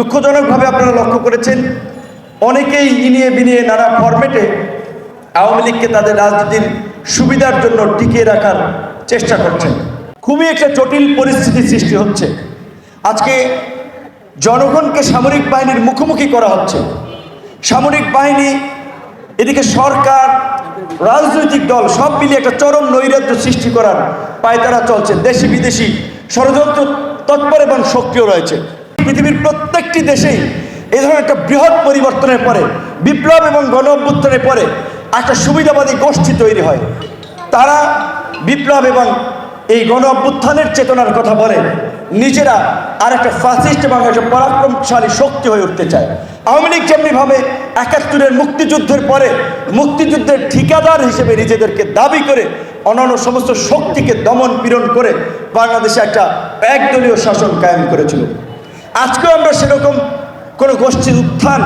দুঃখজনকভাবে আপনারা লক্ষ্য করেছেন, অনেকেই ইনিয়ে বিনিয়ে নানা ফরম্যাটে আওয়ামী লীগকে তাদের রাজনীতির সুবিধার জন্য টিকিয়ে রাখার চেষ্টা করছেন। খুবই একটা জটিল পরিস্থিতি সৃষ্টি হচ্ছে। আজকে জনগণকে সামরিক বাহিনীর মুখোমুখি করা হচ্ছে। সামরিক বাহিনী, এদিকে সরকার, রাজনৈতিক দল, সব মিলিয়ে একটা চরম নৈরাজ্য সৃষ্টি করার পায়তারা চলছে। দেশি বিদেশি ষড়যন্ত্র তৎপর এবং সক্রিয় রয়েছে। পৃথিবীর প্রত্যেকটি দেশেই এই ধরনের একটা বৃহৎ পরিবর্তনের পরে, বিপ্লব এবং গণ অভ্যুত্থানের পরে একটা সুবিধাবাদী গোষ্ঠী তৈরি হয়। তারা বিপ্লব এবং এই গণ অভ্যুত্থানের চেতনার কথা বলে। নিজেরা আর একটা ফাসিস্ট এবং একটা পরাক্রমশালী শক্তি হয়ে উঠতে চায়। আওয়ামী লীগ যেমনিভাবে একাত্তরের মুক্তিযুদ্ধের পরে মুক্তিযুদ্ধের ঠিকাদার হিসেবে নিজেদেরকে দাবি করে অন্যান্য সমস্ত শক্তিকে দমন পীড়ন করে বাংলাদেশে একটা একদলীয় শাসন কায়েম করেছিল। আজকেও আমরা সেরকম কোনো গোষ্ঠীর উত্থান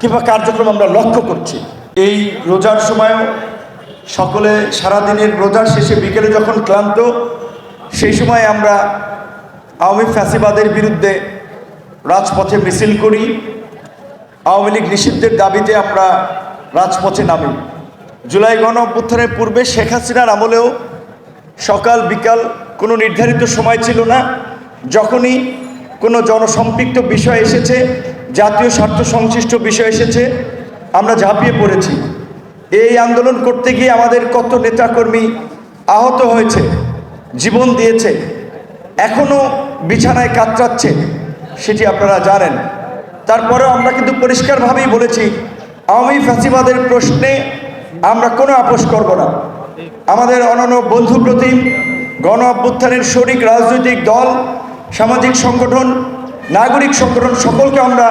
কিংবা কার্যক্রম আমরা লক্ষ্য করছি। এই রোজার সময়ও সকলে সারাদিনের রোজার শেষে বিকেলে যখন ক্লান্ত, সেই সময় আমরা আওয়ামী ফ্যাসিবাদের বিরুদ্ধে রাজপথে মিছিল করি। আওয়ামী লীগ নিষিদ্ধের দাবিতে আমরা রাজপথে নামি। জুলাই গণ অভ্যুত্থানের পূর্বে শেখ হাসিনার আমলেও সকাল বিকাল কোনো নির্ধারিত সময় ছিল না। যখনই কোনো জনসম্পৃক্ত বিষয় এসেছে, জাতীয় স্বার্থ সংশ্লিষ্ট বিষয় এসেছে, আমরা ঝাঁপিয়ে পড়েছি। এই আন্দোলন করতে গিয়ে আমাদের কত নেতাকর্মী আহত হয়েছে, জীবন দিয়েছে এখনও বিছানায় কাতরাচ্ছে, সেটি আপনারা জানেন। তারপরেও আমরা কিন্তু পরিষ্কারভাবেই বলেছি, আওয়ামী ফ্যাসিবাদের প্রশ্নে আমরা কোনো আপোষ করব না। আমাদের অনন্য বন্ধু প্রতিম, গণ অভ্যুত্থানের শরিক রাজনৈতিক দল সামাজিক সংগঠন, নাগরিক সংগঠন সকলকে আমরা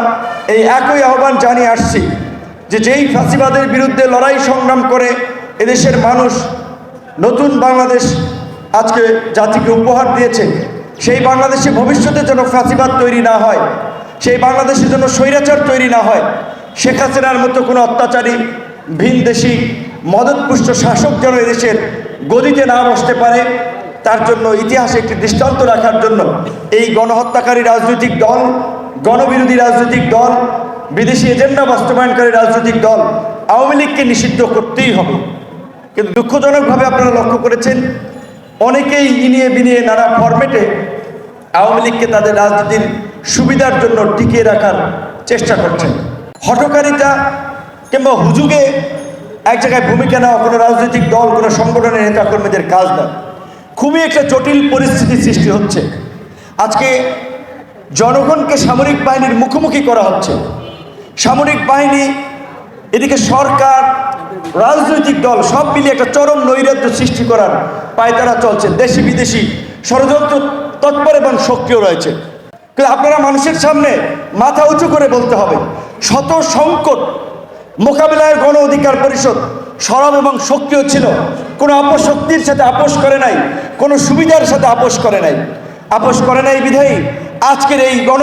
এই একই আহ্বান জানিয়ে আসছি যে যেই ফাঁসিবাদের বিরুদ্ধে লড়াই সংগ্রাম করে এদেশের মানুষ নতুন বাংলাদেশ আজকে জাতিকে উপহার দিয়েছে, সেই বাংলাদেশে ভবিষ্যতে যেন ফাঁসিবাদ তৈরি না হয়, সেই বাংলাদেশের জন্য স্বৈরাচার তৈরি না হয়, শেখ হাসিনার মতো কোনো অত্যাচারী, ভিনদেশি, মদতপুষ্ট শাসক যেন এদেশের গদিতে না বসতে পারে তার জন্য ইতিহাসে একটি দৃষ্টান্ত রাখার জন্য এই গণহত্যাকারী রাজনৈতিক দল, গণবিরোধী রাজনৈতিক দল, বিদেশি এজেন্ডা বাস্তবায়নকারী রাজনৈতিক দল আওয়ামী লীগকে নিষিদ্ধ করতেই হবে। কিন্তু দুঃখজনকভাবে আপনারা লক্ষ্য করেছেন, অনেকেই ইনিয়ে বিনিয়ে নানা ফরম্যাটে আওয়ামী লীগকে তাদের রাজনীতির সুবিধার জন্য টিকিয়ে রাখার চেষ্টা করছেন। হঠকারিতা কিংবা হুজুগে এক জায়গায় ভূমিকা নেওয়া কোনো রাজনৈতিক দল, কোনো সংগঠনের নেতাকর্মীদের কাজ না খুবই একটা জটিল পরিস্থিতি সৃষ্টি হচ্ছে। আজকে জনগণকে সামরিক বাহিনীর মুখোমুখি করা হচ্ছে। সামরিক বাহিনী, এদিকে সরকার, রাজনৈতিক দল সব মিলিয়ে একটা চরম নৈরাজ্য সৃষ্টি করার পায়তারা চলছে। দেশি বিদেশি ষড়যন্ত্র তৎপর এবং সক্রিয় রয়েছে। কিন্তু আপনারা মানুষের সামনে মাথা উঁচু করে বলতে হবে, শত সংকট মোকাবিলায় গণ অধিকার পরিষদ সরব এবং সক্রিয় ছিল। কোনো অপশক্তির সাথে আপোষ করে নাই, কোনো সুবিধার সাথে আপোষ করে নাই। আপোষ করে নাই বিধায়ী, আজকের এই গণ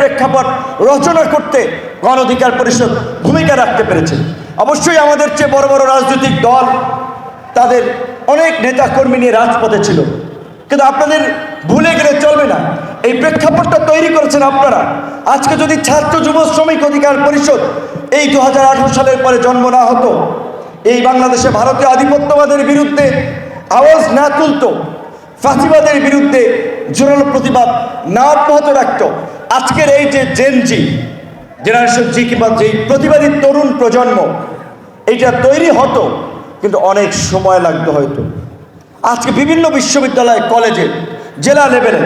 প্রেক্ষাপট রচনা করতে গণ অধিকার পরিষদ ভূমিকা রাখতে পেরেছে। অবশ্যই আমাদের চেয়ে বড় বড় রাজনৈতিক দল তাদের অনেক নেতা কর্মী নিয়ে রাজপথে ছিল। কিন্তু আপনাদের ভুলে গেলে চলবে না। এই প্রেক্ষাপটটা তৈরি করেছেন আপনারা। আজকে যদি ছাত্র যুব শ্রমিক অধিকার পরিষদ এই দু হাজার আঠারো সালের পরে জন্ম না হতো এই বাংলাদেশে ভারতীয় আধিপত্যবাদের বিরুদ্ধে, আওয়াজ না তুলতো, ফাঁসিবাদের বিরুদ্ধে জোরালো প্রতিবাদ না অব্যাহত রাখত। আজকের এই যে জেনজি, জেনারেশন জি কিংবা যেই প্রতিবাদী তরুণ প্রজন্ম, এইটা তৈরি হতো, কিন্তু অনেক সময় লাগতো হয়তো। আজকে বিভিন্ন বিশ্ববিদ্যালয়, কলেজে, জেলা লেভেলে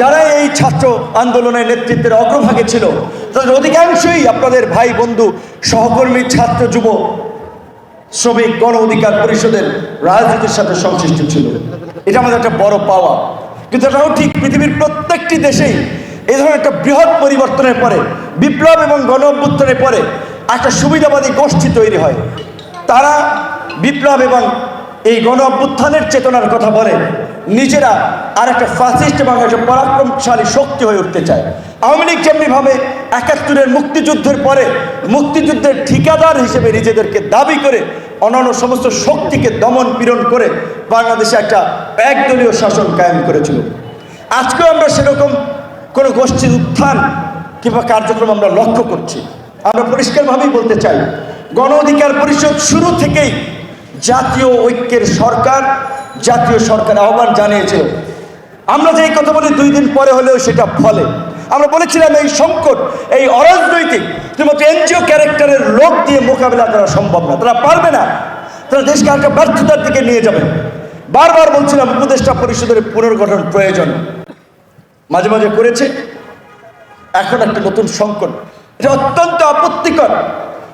যারা এই ছাত্র আন্দোলনের নেতৃত্বের অগ্রভাগে ছিল, তাদের অধিকাংশই আপনাদের ভাই বন্ধু সহকর্মী, ছাত্র যুব শ্রমিক গণ অধিকার পরিষদের রাজনীতির সাথে সংশ্লিষ্ট ছিল। এটা আমাদের একটা বড় পাওয়া। কিন্তু এটাও ঠিক, পৃথিবীর প্রত্যেকটি দেশেই এই ধরনের একটা বৃহৎ পরিবর্তনের পরে, বিপ্লব এবং গণ অভ্যুত্থানের পরে একটা সুবিধাবাদী গোষ্ঠী তৈরি হয়। তারা বিপ্লব এবং এই গণ অভ্যুত্থানের চেতনার কথা বলে, নিজেরা আর একটা ফাসিস্ট এবং একটা পরাক্রমশালী শক্তি হয়ে উঠতে চায়। আওয়ামী লীগ যেমনিভাবে একাত্তরের মুক্তিযুদ্ধের পরে, মুক্তিযুদ্ধের ঠিকাদার হিসেবে নিজেদেরকে দাবি করে অন্যান্য সমস্ত শক্তিকে দমন পীড়ন করে বাংলাদেশে একটা একদলীয় শাসন কায়েম করেছিল। আজকেও আমরা সেরকম কোনো গোষ্ঠীর উত্থান কিংবা কার্যক্রম আমরা লক্ষ্য করছি। আমরা পরিষ্কারভাবেই বলতে চাই, গণ অধিকার পরিষদ শুরু থেকেই জাতীয় ঐক্যের সরকার, জাতীয় সরকার আহ্বান জানিয়েছিল। আমরা যে কথা বলি দুই দিন পরে হলেও সেটা ফলে। আমরা বলেছিলাম এই সংকট, এই অরাজনৈতিক শুধুমাত্র এনজিও ক্যারেক্টারের লোক দিয়ে মোকাবিলা করা সম্ভব না। তারা পারবে না। তারা দেশকে একটা ব্যর্থতার দিকে নিয়ে যাবে। বারবার বলছিলাম, উপদেষ্টা পরিষদের পুনর্গঠন প্রয়োজন। মাঝে মাঝে করেছে। এখন একটা নতুন সংকট। এটা অত্যন্ত আপত্তিকর।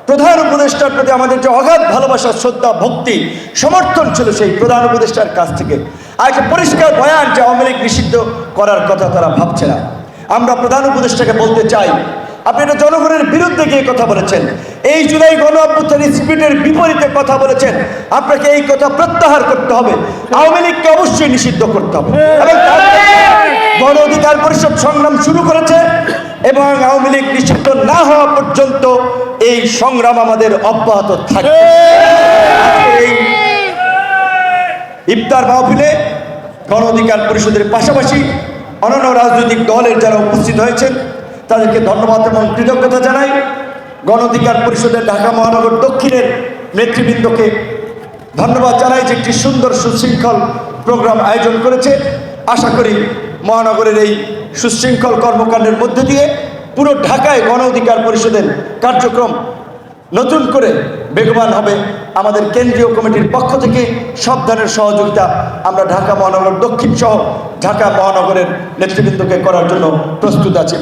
প্রধান উপদেষ্টার প্রতি আমাদের যে অগাধ ভালোবাসা, শ্রদ্ধা, ভক্তি, সমর্থন ছিল সেই প্রধান উপদেষ্টার কাছ থেকে। আর একটা পরিষ্কার বয়ান যে আওয়ামী লীগ নিষিদ্ধ করার কথা তারা ভাবছে না। আমরা প্রধান উপদেষ্টাকে বলতে চাই আপনি এটা জনগণের বিরুদ্ধে গিয়ে কথা বলেছেন। এই জুলাই গণ অভ্যুত্থান বিপরীতে কথা বলেছেন। আপনাকে এই কথা প্রত্যাহার করতে হবে। আওয়ামী লীগকে অবশ্যই নিষিদ্ধ করতে হবে। গণ অধিকার পরিষদ সংগ্রাম শুরু করেছে এবং আওয়ামী লীগ নিষিদ্ধ না হওয়া পর্যন্ত এই সংগ্রাম আমাদের অব্যাহত থাকবে। এই ইফতার মাহফিলে গণ অধিকার পরিষদের পাশাপাশি অন্যান্য রাজনৈতিক দলের যারা উপস্থিত হয়েছেন তাদেরকে ধন্যবাদ এবং কৃতজ্ঞতা জানাই। গণ অধিকার পরিষদের ঢাকা মহানগর দক্ষিণের নেতৃবৃন্দকে ধন্যবাদ জানাই যে একটি সুন্দর সুশৃঙ্খল প্রোগ্রাম আয়োজন করেছে। আশা করি মহানগরের এই সুশৃঙ্খল কর্মকাণ্ডের মধ্যে দিয়ে পুরো ঢাকায় গণ অধিকার পরিষদের কার্যক্রম নতুন করে বেগবান হবে। আমাদের কেন্দ্রীয় কমিটির পক্ষ থেকে সব ধরনের সহযোগিতা আমরা ঢাকা মহানগর দক্ষিণ সহ ঢাকা মহানগরের নেতৃবৃন্দকে করার জন্য প্রস্তুত আছি